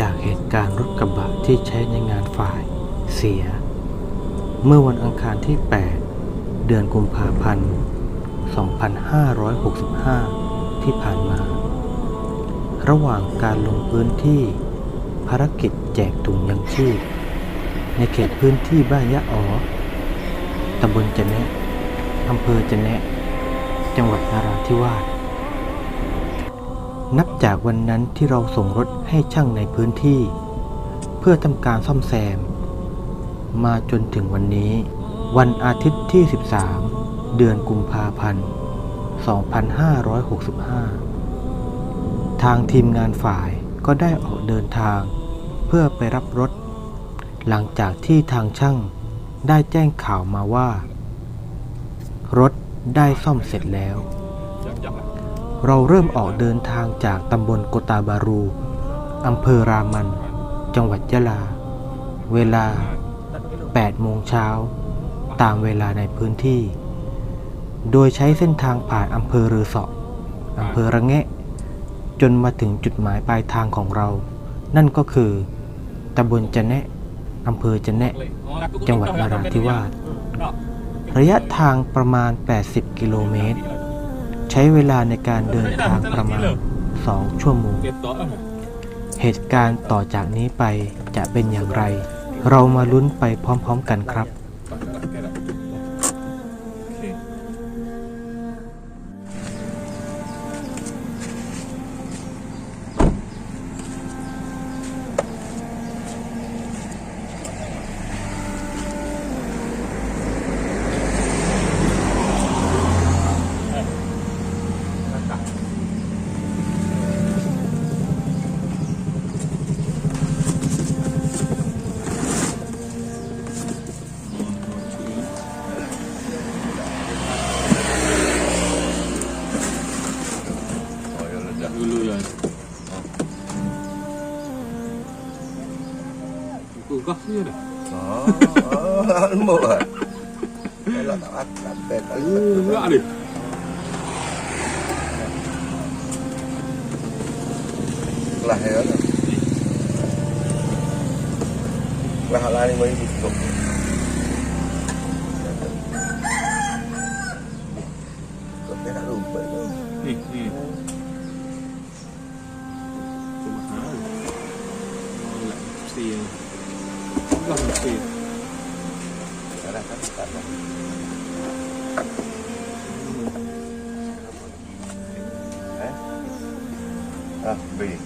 จากเหตุการณ์รถกระบะที่ใช้ในงานฝ่ายเสีย เมื่อวันอังคารที่ 8 เดือนกุมภาพันธ์ 2565 ที่ผ่านมา ระหว่างการลงพื้นที่ภารกิจแจกถุงยังชีพ ในเขตพื้นที่บ้านยะอ๋อตำบลจะแนะอำเภอจะแนะ จังหวัดนราธิวาส นับจากวันนั้นที่เราส่งรถให้ช่างในพื้นที่ เพื่อทำการซ่อมแซม มาจนถึงวันนี้ วันอาทิตย์ที่ 13 เดือนกุมภาพันธ์ 2565 ทางทีมงานฝ่ายก็ได้ออกเดินทาง เพื่อไปรับรถ หลังจากที่ทางช่างได้แจ้งข่าวมาว่า รถได้ซ่อมเสร็จแล้ว เราเริ่มออกเดินทางจากตำบลโกตาบารู อำเภอรามัน จังหวัดยะลา เวลา 8 โมงเช้า ตามเวลาในพื้นที่ โดยใช้เส้นทางผ่านอำเภอเรือสาะอำเภอระแงะ จนมาถึงจุดหมายปลายทางของเรา นั่นก็คือตำบลจะแนะอำเภอจะแนะ จังหวัดนราธิวาส ระยะทางประมาณ 80 กิโลเมตร ใช้เวลาในการเดินทางประมาณ 2 ชั่วโมง เหตุการณ์ต่อจากนี้ไปจะเป็นอย่างไร เรามาลุ้นไปพร้อมๆกันครับ kulkasnya dah. Oh, oh ilmu ah. Kalau tak akan betul. Enggak là Lah ya. Lah lah ini bayi butuh. Nós vamos sair. Caraca, tá bom. É? Ah, bem.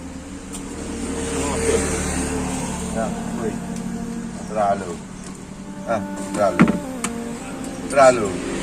Ah, bem. Tralo. Ah, tralo. Tralo.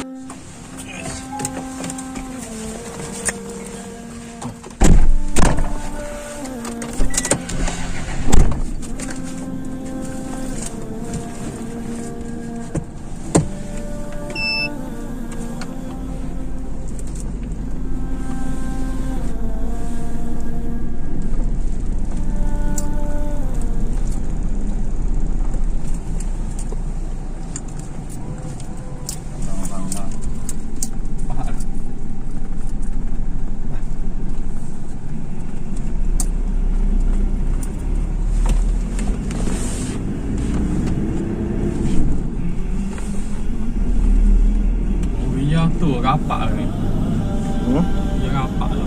jaga apa ini? Hmm? Jaga apa lo?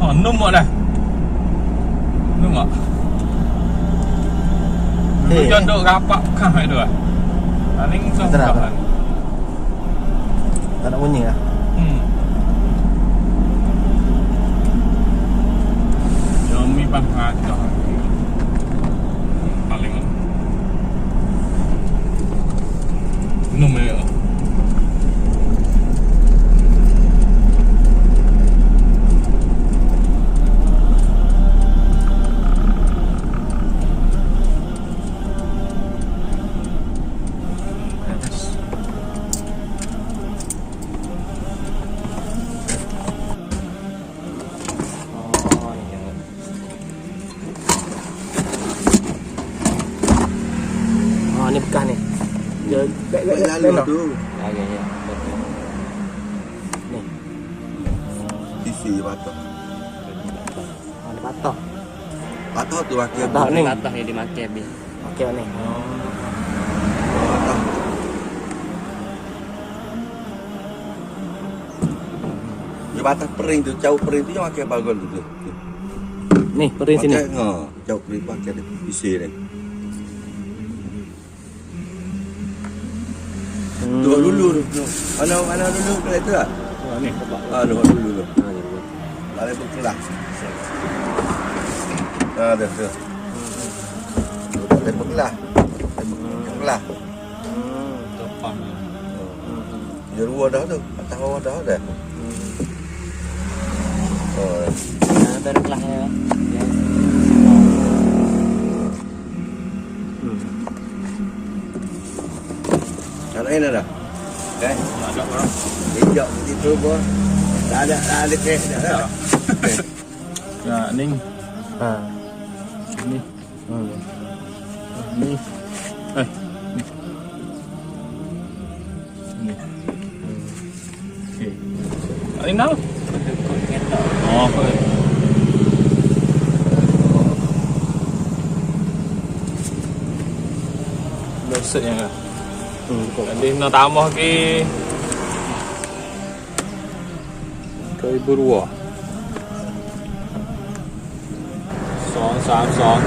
Oh, nung mọi này nung mọi jangan duk rapat kah itu ah. Paling susah Kenapa? kan. Tak nak bunyi lah. Hmm. Yang mi pan tu. Ya, ya, ya. Betul. TV batok. Ada batok. Batok tu wakil. Batok ni. Batas yang dimakai habis. Okey ni. Batok. Dia batas pering tu, jauh pering tu yang wakil bagon tu. tu. Ni, pering sini. Pakai, Ha, jauh pering pakai dia. Isi ni. Mm. Dua lulu. Ano ano lulu pala ito ah. Ano eh? Ah, dua lulu. Pare po pala. Ah, dito. Pare po pala. Pala. Topang. Jerua dah tu. Atawa dah dah. Hmm. Oh. Ada kelah ya. ini dah. Okay. Hijau itu pun. Dah ada dah ada kes dah. dah. Okay. Nah, ning. Ha. Ni. Hmm. Ni. Eh. Ni. Okey. Ani nào? Oh, okay. Được nhỉ? Hmm, betul. Jadi nak tambah ke ibu dua. Song sam song.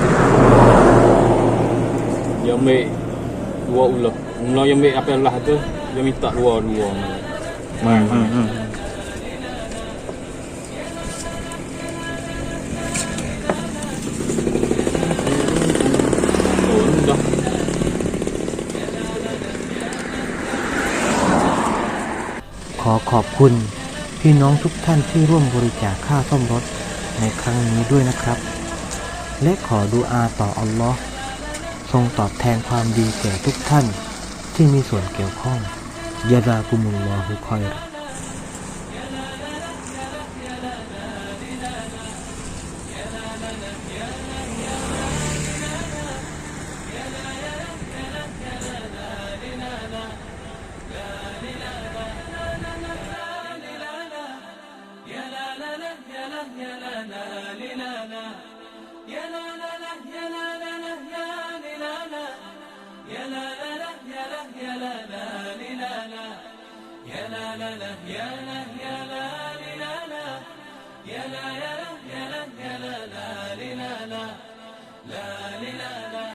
Dia ambil dua ulah. Mula yang ambil apa lah tu, dia minta dua dua. Hmm, hmm, hmm. ขอขอบคุณพี่น้องทุกท่านที่ร่วมบริจาคค่าซ่อมรถในครั้งนี้ด้วยนะครับ และขอดูอาต่ออัลลอฮ์ทรงตอบแทนความดีแก่ทุกท่านที่มีส่วนเกี่ยวข้องยาดากุมุลลอฮุคอยร يا لا لا لا يا لا يا لا لا لا. يا لا يا لا يا لا يا لا لا. لا